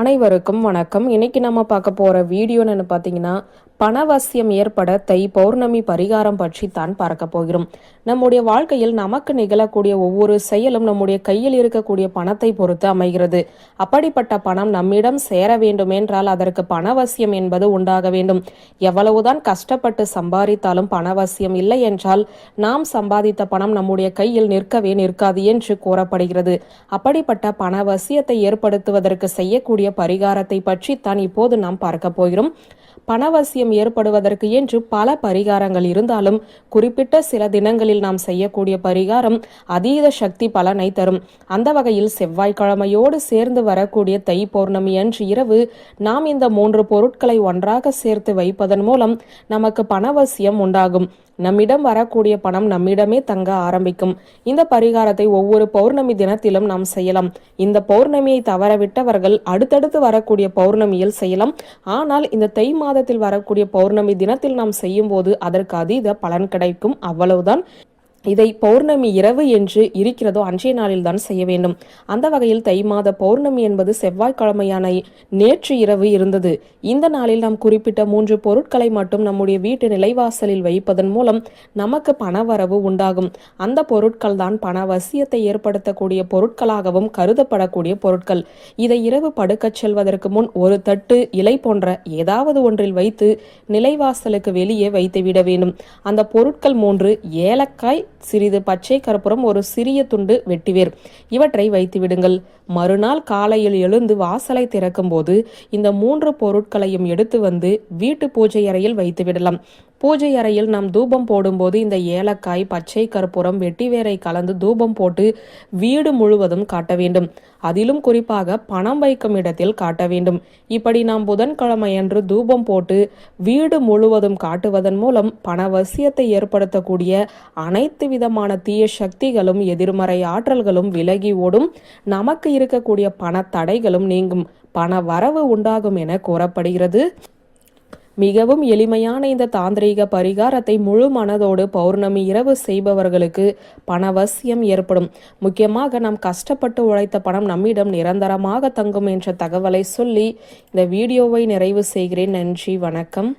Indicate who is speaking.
Speaker 1: அனைவருக்கும் வணக்கம். இன்னைக்கு நம்ம பார்க்க போகிற வீடியோன்னு பார்த்தீங்கன்னா பணவசியம் ஏற்பட தை பௌர்ணமி பரிகாரம் பற்றி தான் பார்க்க போகிறோம். நம்முடைய வாழ்க்கையில் நமக்கு நிகழக்கூடிய ஒவ்வொரு செயலும் நம்முடைய கையில் இருக்கக்கூடிய பணத்தை பொறுத்து அமைகிறது. அப்படிப்பட்ட பணம் நம்மிடம் சேர வேண்டுமென்றால் அதற்கு பணவசியம் என்பது உண்டாக வேண்டும். எவ்வளவுதான் கஷ்டப்பட்டு சம்பாதித்தாலும் பணவசியம் இல்லை என்றால் நாம் சம்பாதித்த பணம் நம்முடைய கையில் நிற்கவே நிற்காது என்று கூறப்படுகிறது. அப்படிப்பட்ட பணவசியத்தை ஏற்படுத்துவதற்கு செய்யக்கூடிய பரிகாரத்தை பற்றி தான் இப்போது நாம் பார்க்க போகிறோம். பணவசியம் ஏற்படுவதற்கு என்று பல பரிகாரங்கள் இருந்தாலும் குறிப்பிட்ட சில தினங்களில் நாம் செய்யக்கூடிய பரிகாரம் அதீத சக்தி பலனை தரும். அந்த வகையில் செவ்வாய்க்கிழமையோடு சேர்ந்து வரக்கூடிய தை பௌர்ணமி அன்று இரவு நாம் இந்த மூன்று பொருட்களை ஒன்றாக சேர்த்து வைப்பதன் மூலம் நமக்கு பணவசியம் உண்டாகும். நம்மிடம் வரக்கூடிய பணம் நம்மிடமே தங்க ஆரம்பிக்கும். இந்த பரிகாரத்தை ஒவ்வொரு பௌர்ணமி தினத்திலும் நாம் செய்யலாம். இந்த பௌர்ணமியை தவறவிட்டவர்கள் அடுத்தடுத்து வரக்கூடிய பௌர்ணமியில் செய்யலாம். ஆனால் இந்த தை மாதத்தில் வரக்கூடிய பௌர்ணமி தினத்தில் நாம் செய்யும் போது அதற்கு அதீத பலன் கிடைக்கும். அவ்வளவுதான். இதை பௌர்ணமி இரவு என்று இருக்கிறதோ அன்றைய நாளில் தான் செய்ய வேண்டும். அந்த வகையில் தை மாத பௌர்ணமி என்பது செவ்வாய்க்கிழமையான நேற்று இரவு இருந்தது. இந்த நாளில் நாம் குறிப்பிட்ட மூன்று பொருட்களை மட்டும் நம்முடைய வீட்டு நிலைவாசலில் வைப்பதன் மூலம் நமக்கு பணவரவு உண்டாகும். அந்த பொருட்கள் தான் பண வசியத்தை ஏற்படுத்தக்கூடிய பொருட்களாகவும் கருதப்படக்கூடிய பொருட்கள். இதை இரவு படுக்கச் செல்வதற்கு முன் ஒரு தட்டு இலை போன்ற ஏதாவது ஒன்றில் வைத்து நிலைவாசலுக்கு வெளியே வைத்து விட வேண்டும். அந்த பொருட்கள் மூன்று ஏலக்காய் சிறிது பச்சை கற்பூரம் ஒரு சிறிய துண்டு வெட்டிவேர். இவற்றை வைத்து விடுங்கள். மறுநாள் காலையில் எழுந்து வாசலை திறக்கும் போது இந்த மூன்று பொருட்களையும் எடுத்து வந்து வீட்டு பூஜை அறையில் வைத்து விடலாம். பூஜை அறையில் நாம் தூபம் போடும்போது இந்த ஏலக்காய் பச்சை கற்பூரம் வெட்டிவேரை கலந்து தூபம் போட்டு வீடு முழுவதும் காட்ட வேண்டும். அதிலும் குறிப்பாக பணம் வைக்கும் இடத்தில் காட்ட வேண்டும். இப்படி நாம் புதன்கிழமையன்று தூபம் போட்டு வீடு முழுவதும் காட்டுவதன் மூலம் பணவசியத்தை ஏற்படுத்தக்கூடிய அனைத்து விதமான தீய சக்திகளும் எதிர்மறை ஆற்றல்களும் விலகி ஓடும். நமக்கு இருக்கக்கூடிய பண தடைகளும் நீங்கும். பண வரவு உண்டாகும் என கூறப்படுகிறது. மிகவும் எளிமையான இந்த தாந்திரீக பரிகாரத்தை முழு மனதோடு பௌர்ணமி இரவு செய்பவர்களுக்கு பணவசியம் ஏற்படும். முக்கியமாக நாம் கஷ்டப்பட்டு உழைத்த பணம் நம்மிடம் நிரந்தரமாக தங்கும் என்ற தகவலை சொல்லி இந்த வீடியோவை நிறைவு செய்கிறேன். நன்றி வணக்கம்.